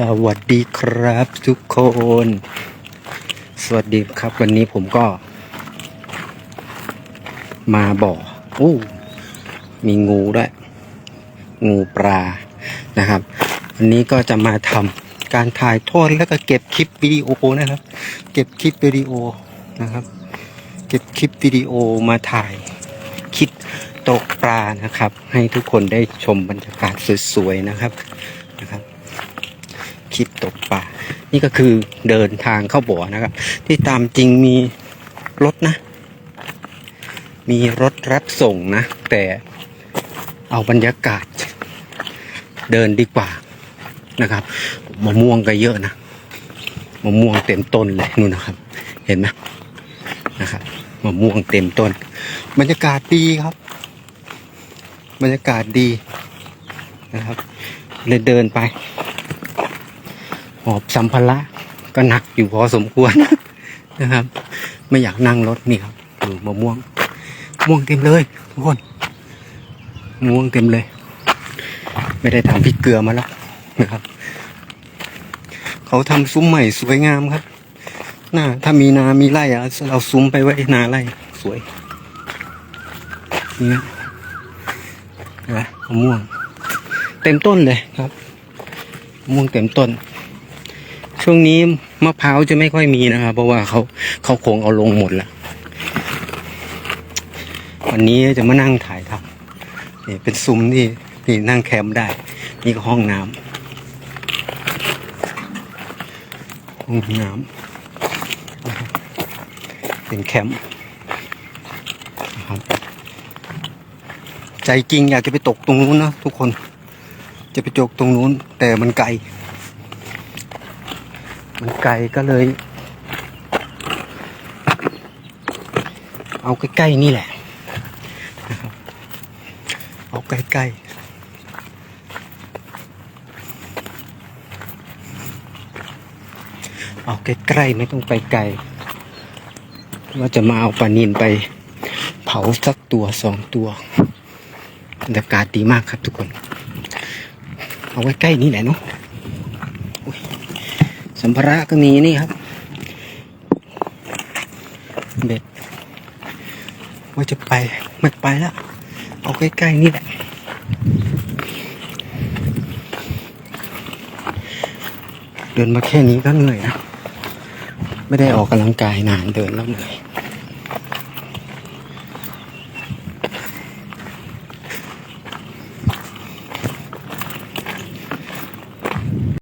สวัสดีครับทุกคน สวัสดีครับวันนี้ผมก็ มาบ่ออู้มีงูด้วย งูปลานะครับ วันนี้ก็จะมาทำการถ่ายทอดแล้วก็เก็บคลิปวิดีโอนะครับ เก็บคลิปวิดีโอนะครับ เก็บคลิปวิดีโอมาถ่ายคลิปตกปลานะครับ ให้ทุกคนได้ชมบรรยากาศสวยๆนะครับนะครับ คลิปตกปลานี่ก็คือเดินทางเข้าบ่อนะครับ ที่ตามจริงมีรถนะ มีรถรับส่งนะ แต่เอาบรรยากาศ เดินดีกว่านะครับมะม่วงก็เยอะนะมะม่วงเต็มต้นเลยนู่นนะครับ เห็นไหมนะครับมะม่วงเต็มต้น บรรยากาศดีครับ บรรยากาศดีนะครับเลยเดินไป หอบสัมภาระก็หนักอยู่พอสมควรนะครับ ไม่อยากนั่งรถนี่ครับดูมะม่วงม่วงเต็มเลยทุกคนม่วงเต็มเลย ไม่ได้ทำพริกเกลือมาแล้วนะครับ เขาทำซุ้มใหม่สวยงามครับน่าถ้ามีนามีไร่อะเราซุ้มไปไว้นาไร่สวยนี่นไหมะม่วง เต็มต้นเลยครับม่วงเต็มต้น ช่วงนี้มะพร้าวจะไม่ค่อยมีนะครับเพราะว่าเขาเขาคงเอาลงหมดแล้ววันนี้จะมานั่งถ่ายทำนี่เป็นซุ้มที่นี่นั่งแคมป์ได้ นี่ก็ห้องน้ำห้องน้ำเป็นแคมป์ครับใจจริงอยากจะไปตกตรงนู้นนะทุกคน จะไปจกตรงนู้นแต่มันไกล มันไกลก็เลย เอาใกล้ๆนี่แหละ เอาใกล้ๆเอาใกล้ๆไม่ต้องไปไกลว่าจะมาเอาปลานินไป เผาสักตัวสองตัวบรรยากาศดีมากครับทุกคน เอาไว้ใกล้นี่แหละเนาะ สัมภาระก็มีนี่ครับ เบ็ดว่าจะไปไม่ไปแล้ว เอาใกล้ๆนี่แหละเดินมาแค่นี้ก็เหนื่อยนะ ไม่ได้ออกกำลังกายนานเดินแล้วเหนื่อย